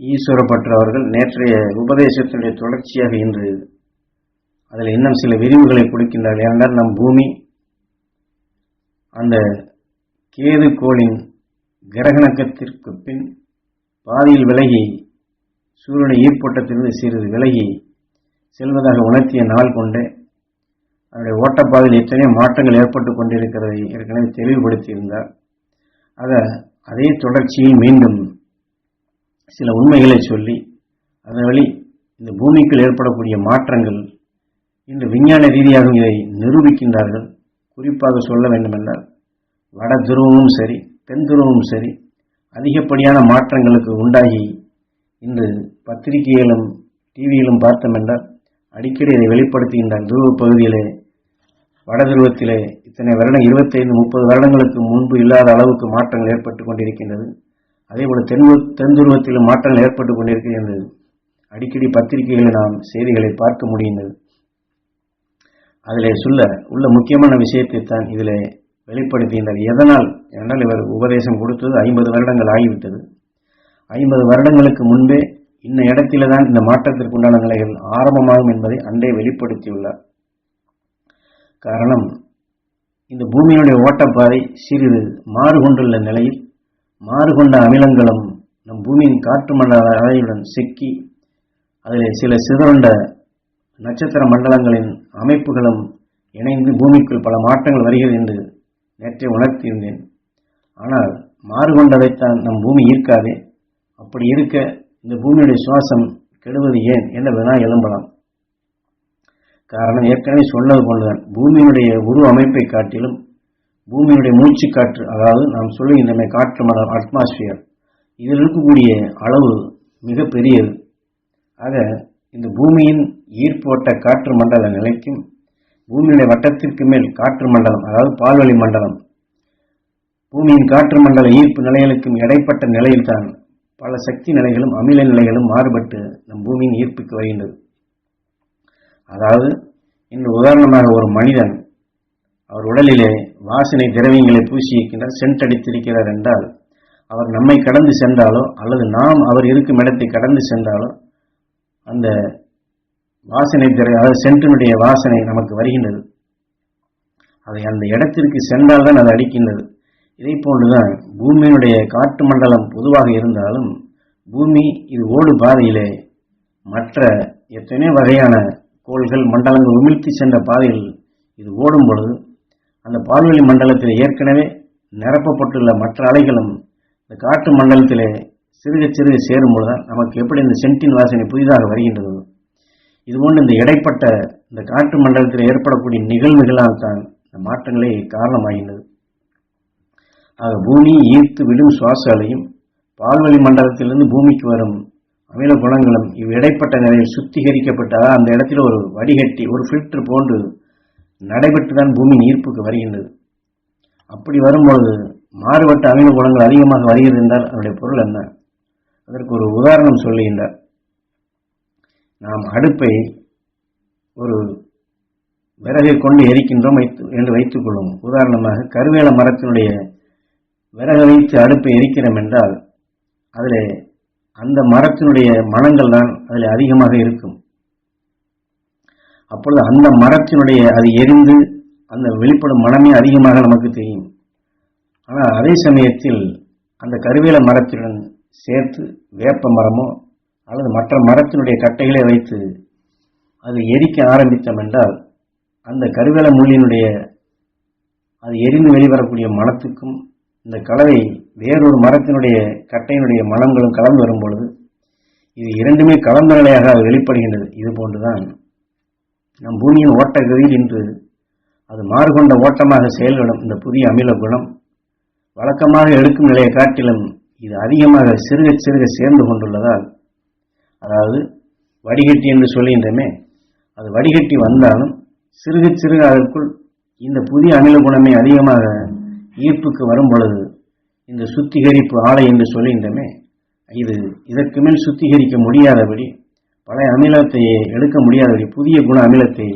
ஈஸ்வரப்பற்றவர்கள் நேற்றைய உபதேசத்தினுடைய தொடர்ச்சியாக இன்று அதில் இன்னும் சில விரிவுகளை கொடுக்கின்றார்கள். ஏனென்றால் நம் பூமி அந்த கேது கோளின் கிரகணக்கத்திற்கு பின் பாதியில் விலகி சூரியனை ஈர்ப்போட்டத்திலிருந்து சிறிது விலகி செல்வதாக உணர்த்திய நாள் கொண்டு அதனுடைய ஓட்டப்பாதையில் எத்தனையோ மாற்றங்கள் ஏற்பட்டு கொண்டிருக்கிறதை ஏற்கனவே தெளிவுபடுத்தியிருந்தார். அதை அதே தொடர்ச்சியை மீண்டும் சில உண்மைகளை சொல்லி அதன் வழி இந்த பூமிக்குள் ஏற்படக்கூடிய மாற்றங்கள் இன்று விஞ்ஞான ரீதியாகவும் இதை நிரூபிக்கின்றார்கள். குறிப்பாக சொல்ல வேண்டுமென்றால் வட துருவமும் சரி தென் துருவமும் சரி அதிகப்படியான மாற்றங்களுக்கு உண்டாகி இன்று பத்திரிகையிலும் டிவியிலும் பார்த்தோம் என்றால் அடிக்கடி இதை வெளிப்படுத்துகின்றார் துருவ பகுதியிலே வட துருவத்திலே இத்தனை வருடம் இருபத்தைந்து முப்பது வருடங்களுக்கு முன்பு இல்லாத அளவுக்கு மாற்றங்கள் ஏற்பட்டு கொண்டிருக்கின்றது. அதேபோல தென் தென் துருவத்திலும் மாற்றங்கள் ஏற்பட்டு கொண்டிருக்கின்றது அடிக்கடி பத்திரிகைகளில் நாம் செய்திகளை பார்க்க முடிகின்றது. அதில் சொல்ல உள்ள முக்கியமான விஷயத்தை தான் இதில் வெளிப்படுத்துகின்றார். எதனால்? என்றால் இவர் உபதேசம் கொடுத்தது ஐம்பது வருடங்கள் ஆகிவிட்டது. ஐம்பது வருடங்களுக்கு முன்பே இந்த இடத்தில தான் இந்த மாற்றத்திற்குண்டான நிலைகள் ஆரம்பமாகும் என்பதை அன்றே வெளிப்படுத்தியுள்ளார். காரணம் இந்த பூமியினுடைய ஓட்டப்பாதை சிறிது மாறுகொண்டுள்ள நிலையில் மாறுகொண்ட அமிலங்களும் நம் பூமியின் காற்று மண்டல அலையுடன் சிக்கி அதில் சில சிதறுண்ட நட்சத்திர மண்டலங்களின் அமைப்புகளும் இணைந்து பூமிக்குள் பல மாற்றங்கள் வருகிறது என்று நேற்றே உணர்த்தியிருந்தேன். ஆனால் மாறுகொண்டதைத்தான் நம் பூமி ஈர்க்காதே. அப்படி இருக்க இந்த பூமியுடைய சுவாசம் கெடுவது ஏன் என்ற வினா எழும்பலாம். காரணம் ஏற்கனவே சொன்னது போன்றுதான் பூமியினுடைய உருவ அமைப்பை காட்டிலும் பூமியினுடைய மூச்சு காற்று அதாவது நாம் சொல்லுகின்றமை காற்று மடம் அட்மாஸ்பியர் இதில் இருக்கக்கூடிய அளவு மிக பெரியது ஆக இந்த பூமியின் ஈர்ப்போட்ட காற்று மண்டல நிலைக்கும் பூமியுடைய வட்டத்திற்கு மேல் காற்று மண்டலம் அதாவது பால்வழி மண்டலம் பூமியின் காற்று மண்டல ஈர்ப்பு நிலைகளுக்கும் இடைப்பட்ட நிலையில்தான் பல சக்தி நிலைகளும் அமில நிலைகளும் மாறுபட்டு நம் பூமியின் ஈர்ப்புக்கு வருகின்றது. அதாவது இன்று உதாரணமாக ஒரு மனிதன் அவர் உடலிலே வாசனை திரவியங்களை பூசி சென்றடித்திருக்கிறார் சென்ட் அடித்திருக்கிறார் என்றால் அவர் நம்மை கடந்து சென்றாலோ அல்லது நாம் அவர் இருக்கும் இடத்தை கடந்து சென்றாலோ அந்த வாசனை திரை அதாவது சென்றினுடைய வாசனை நமக்கு வருகின்றது. அதை அந்த இடத்திற்கு சென்றால்தான் அது அடிக்கின்றது. இதை போன்றுதான் பூமியினுடைய காற்று மண்டலம் பொதுவாக இருந்தாலும் பூமி இது ஓடு பாதையிலே மற்ற எத்தனையோ வகையான கோள்கள் மண்டலங்கள் உமிழ்த்தி சென்ற பாதையில் இது ஓடும் பொழுது அந்த பால்வெளி மண்டலத்தில் ஏற்கனவே நிரப்பப்பட்டுள்ள மற்ற அலைகளும் இந்த காற்று மண்டலத்திலே சிறுக சிறுக சேரும் பொழுதுதான் நமக்கு எப்படி இந்த சென்டின் வாசனை புதிதாக வருகின்றது. இதுபோன்று இந்த இடைப்பட்ட இந்த காற்று மண்டலத்தில் ஏற்படக்கூடிய நிகழ்வுகளால் தான் இந்த மாற்றங்களே காரணமாகின்றது. ஆக பூமி ஈர்த்து விடும் சுவாச அலையும் பால்வழி மண்டலத்திலிருந்து பூமிக்கு வரும் அமில குணங்களும் இவ் இடைப்பட்ட நிலையில் சுத்திகரிக்கப்பட்டால் அந்த இடத்தில் ஒரு வடிகட்டி ஒரு ஃபில்டர் போன்று நடைபெற்றுதான் பூமியின் ஈர்ப்புக்கு வருகின்றது. அப்படி வரும்பொழுது மாறுபட்ட அமில குணங்கள் அதிகமாக வருகிறது என்றால் அதனுடைய பொருள் என்ன? அதற்கு ஒரு உதாரணம் சொல்லுகின்றார். நாம் அடுப்பை ஒரு விறகை கொண்டு எரிக்கின்றோம் வைத்து என்று வைத்துக் கொள்வோம். உதாரணமாக கருவேல மரத்தினுடைய விறகு வைத்து அடுப்பை எரிக்கிறோம் என்றால் அதில் அந்த மரத்தினுடைய மனங்கள் தான் அதில் அதிகமாக இருக்கும். அப்பொழுது அந்த மரத்தினுடைய அது எரிந்து அந்த வெளிப்படும் மனமே அதிகமாக நமக்கு தெரியும். ஆனால் அதே சமயத்தில் அந்த கருவேல மரத்துடன் சேர்த்து வேப்ப மரமோ அல்லது மற்ற மரத்தினுடைய கட்டைகளை வைத்து அது எரிக்க ஆரம்பித்தோம் என்றால் அந்த கருவேல முள்ளினுடைய அது எரிந்து வெளிவரக்கூடிய மனத்துக்கும் இந்த கலவை வேறொரு மரத்தினுடைய கட்டையினுடைய மனங்களும் கலந்து வரும் பொழுது இது இரண்டுமே கலந்த நிலையாக அது வெளிப்படுகின்றது. இது போன்றுதான் நம் பூமியின் ஓட்டகதியில் இன்று அது மாறுகொண்ட ஓட்டமாக செயல்படும் இந்த புதிய அமில குணம். வழக்கமாக எடுக்கும் நிலையை காட்டிலும் இது அதிகமாக சிறுக சிறுக சேர்ந்து கொண்டுள்ளதால் அதாவது வடிகட்டி என்று சொல்கின்றமே அது வடிகட்டி வந்தாலும் சிறுக சிறுக அதற்குள் இந்த புதிய அமில குணமே அதிகமாக ஈர்ப்புக்கு வரும் பொழுது இந்த சுத்திகரிப்பு ஆலை என்று சொல்கின்றமே இது இதற்கு மேல் சுத்திகரிக்க முடியாதபடி பழைய அமிலத்தை எடுக்க முடியாதபடி புதிய குண அமிலத்தை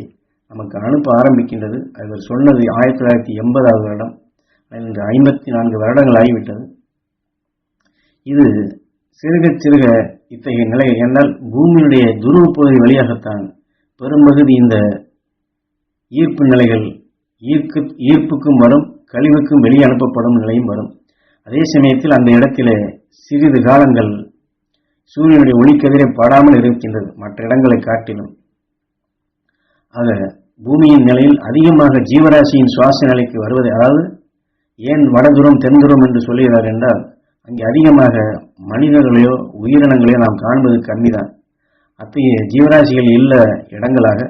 நமக்கு அனுப்ப ஆரம்பிக்கின்றது. அவர் சொன்னது ஆயிரத்தி தொள்ளாயிரத்தி எண்பதாவது வருடம். இன்று ஐம்பத்தி நான்கு வருடங்கள் ஆகிவிட்டது. இது சிறுக சிறுக இத்தகைய நிலை என்றால் பூமியினுடைய துருவ பகுதி வழியாகத்தான் பெரும்பகுதி இந்த ஈர்ப்பு நிலைகள் ஈர்க்கு ஈர்ப்புக்கும் வரும் கழிவுக்கும் வெளியே அனுப்பப்படும் நிலையும் வரும். அதே சமயத்தில் அந்த இடத்திலே சிறிது காலங்கள் சூரியனுடைய ஒளிக்கதிரை படாமல் இருக்கின்றது. மற்ற இடங்களை காட்டிலும். ஆக பூமியின் நிலையில் அதிகமாக ஜீவராசியின் சுவாச நிலைக்கு வருவது அதாவது ஏன் வடதுரம் தென்துரம் என்று சொல்லுகிறார் என்றால் அங்கே அதிகமாக மனிதர்களையோ உயிரினங்களையோ நாம் காண்பது கம்மிதான் அத்தகைய ஜீவராசிகள் இல்ல இடங்களாக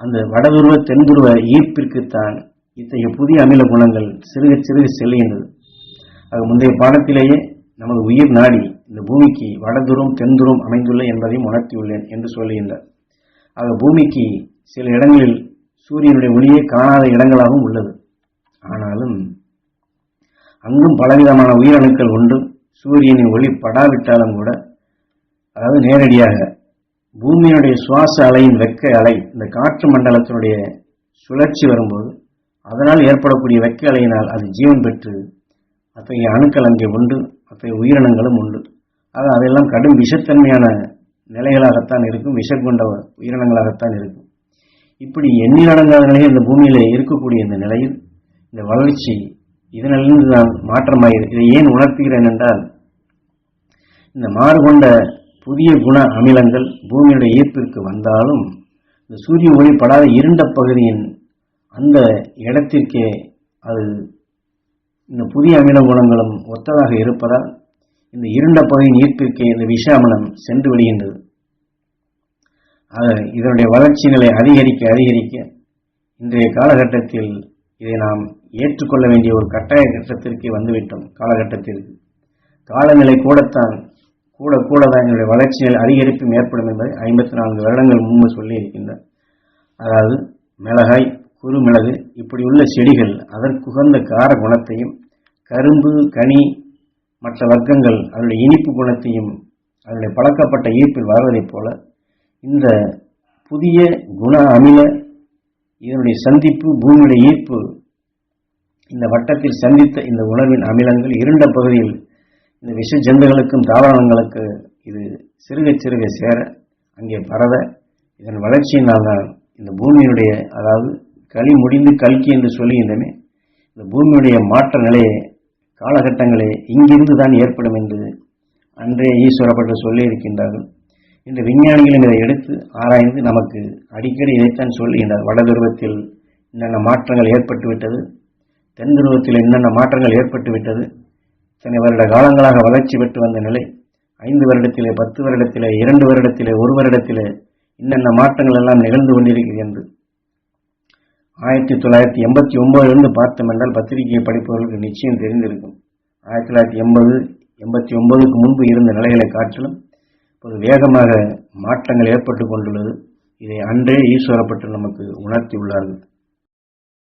அந்த வடதுருவ தென்துருவ ஈர்ப்பிற்குத்தான் இத்தகைய புதிய அமில குணங்கள் சிறுக சிறுக செல்கின்றது ஆக முந்தைய பாடத்திலேயே நமது உயிர் நாடி இந்த பூமிக்கு வடதுரம் தென்துரம் அமைந்துள்ள என்பதையும் உணர்த்தியுள்ளேன் என்று சொல்லுகின்றார். ஆக பூமிக்கு சில இடங்களில் சூரியனுடைய ஒளியே காணாத இடங்களாகவும் உள்ளது. ஆனாலும் அங்கும் பலவிதமான உயிரணுக்கள் உண்டு. சூரியனின் ஒளி படாவிட்டாலும் கூட அதாவது நேரடியாக பூமியினுடைய சுவாச அலையின் வெக்க அலை இந்த காற்று மண்டலத்தினுடைய சுழற்சி வரும்போது அதனால் ஏற்படக்கூடிய வெக்க அலையினால் அது ஜீவன் பெற்று அத்தகைய அணுக்கள் அங்கே உண்டு அத்தகைய உயிரினங்களும் உண்டு. ஆக அதெல்லாம் கடும் விஷத்தன்மையான நிலைகளாகத்தான் இருக்கும் விஷம் கொண்ட உயிரினங்களாகத்தான் இருக்கும். இப்படி எண்ணிலடங்காத நிலையில் இந்த பூமியில் இருக்கக்கூடிய இந்த நிலையில் இந்த வளர்ச்சி இதனிலிருந்து தான் மாற்றமாகிறது இதை ஏன் உணர்த்துகிறேன் என்றால் இந்த மாறுகொண்ட புதிய குண அமிலங்கள் பூமியுடைய ஈர்ப்பிற்கு வந்தாலும் இந்த சூரிய ஒளி படாத இருண்ட பகுதியின் அந்த இடத்திற்கே அது இந்த புதிய அமில குணங்களும் ஒத்ததாக இருப்பதால் இந்த இருண்ட பகுதியின் ஈர்ப்பிற்கே இந்த விஷ அமலம் சென்று விடுகின்றது. ஆக இதனுடைய வளர்ச்சி நிலை அதிகரிக்க அதிகரிக்க இன்றைய காலகட்டத்தில் இதை நாம் ஏற்றுக்கொள்ள வேண்டிய ஒரு கட்டாய கட்டத்திற்கு வந்துவிட்டோம் காலகட்டத்திற்கு. காலநிலை கூடத்தான் கூட கூட தான் என்னுடைய வளர்ச்சி நிலை அதிகரிப்பும் ஏற்படும் என்பதை ஐம்பத்தி நான்கு வருடங்கள் முன்பு சொல்லி இருக்கின்றார் அதாவது மிளகாய் குறுமிளகு இப்படி உள்ள செடிகள் அதற்குகந்த கார குணத்தையும் கரும்பு கனி மற்ற வர்க்கங்கள் அதனுடைய இனிப்பு குணத்தையும் அதனுடைய பழக்கப்பட்ட ஈர்ப்பில் வருவதைப் போல இந்த புதிய குண அமில இதனுடைய சந்திப்பு பூமியுடைய ஈர்ப்பு இந்த வட்டத்தில் சந்தித்த இந்த உணர்வின் அமிலங்கள் இருண்ட பகுதியில் இந்த விஷ ஜந்துகளுக்கும் தாவரங்களுக்கு இது சிறுக சிறுக சேர அங்கே பரவ இதன் வளர்ச்சியினால் தான் இந்த பூமியினுடைய அதாவது களி முடிந்து கல்கி என்று சொல்லுகின்றமே இந்த பூமியுடைய மாற்ற நிலையை காலகட்டங்களே இங்கிருந்து தான் ஏற்படும் என்று அன்றே ஈஸ்வரப்பட்டு சொல்லி இருக்கின்றார்கள் விஞ்ஞானிகளும் இதை எடுத்து ஆராய்ந்து நமக்கு அடிக்கடி இதைத்தான் சொல்லுகின்றார். வடதுருவத்தில் என்னென்ன மாற்றங்கள் ஏற்பட்டு விட்டது தென் துருவத்தில் என்னென்ன மாற்றங்கள் ஏற்பட்டு விட்டது இத்தனை வருட காலங்களாக வளர்ச்சி பெற்று வந்த நிலை ஐந்து வருடத்திலே பத்து வருடத்திலே இரண்டு வருடத்திலே ஒரு வருடத்திலே இன்னென்ன மாற்றங்கள் எல்லாம் நிகழ்ந்து கொண்டிருக்கிறது என்று ஆயிரத்தி தொள்ளாயிரத்தி எண்பத்தி ஒன்பதிலிருந்து பார்த்தோம் என்றால் பத்திரிகையை படிப்பவர்களுக்கு நிச்சயம் தெரிந்திருக்கும். ஆயிரத்தி தொள்ளாயிரத்தி எண்பது எண்பத்தி ஒன்பதுக்கு முன்பு இருந்த நிலைகளை காட்டிலும் இப்போது வேகமாக மாற்றங்கள் ஏற்பட்டு கொண்டுள்ளது. இதை அன்றே ஈஸ்வரப்பட்டு நமக்கு உணர்த்தியுள்ளார்கள்.